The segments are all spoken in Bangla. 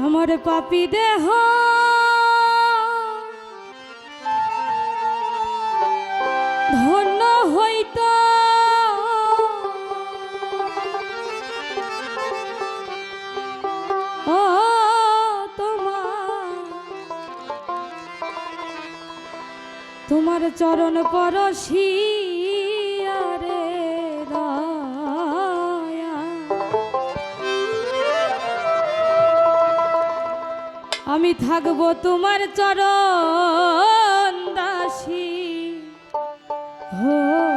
আমার পাপি দেহ চরণ পরশিয়া রে আমি থাকব তোমার চরণ দাসী। হো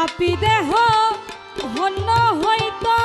পাপি দেহ ধন্য হইতো।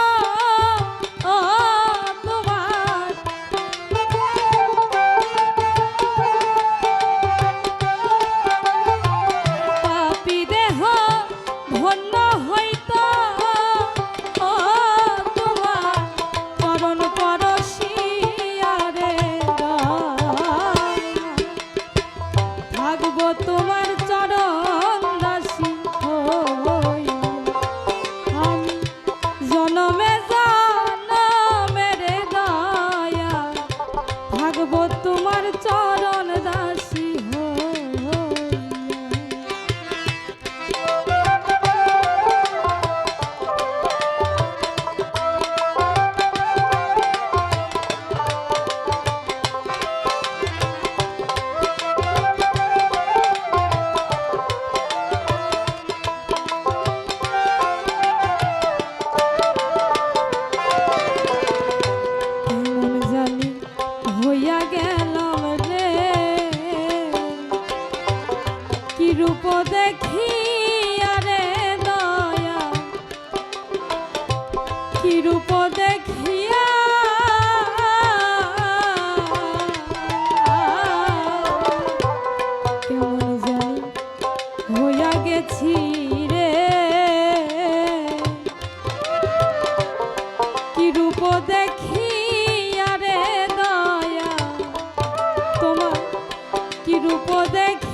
রূপ দেখ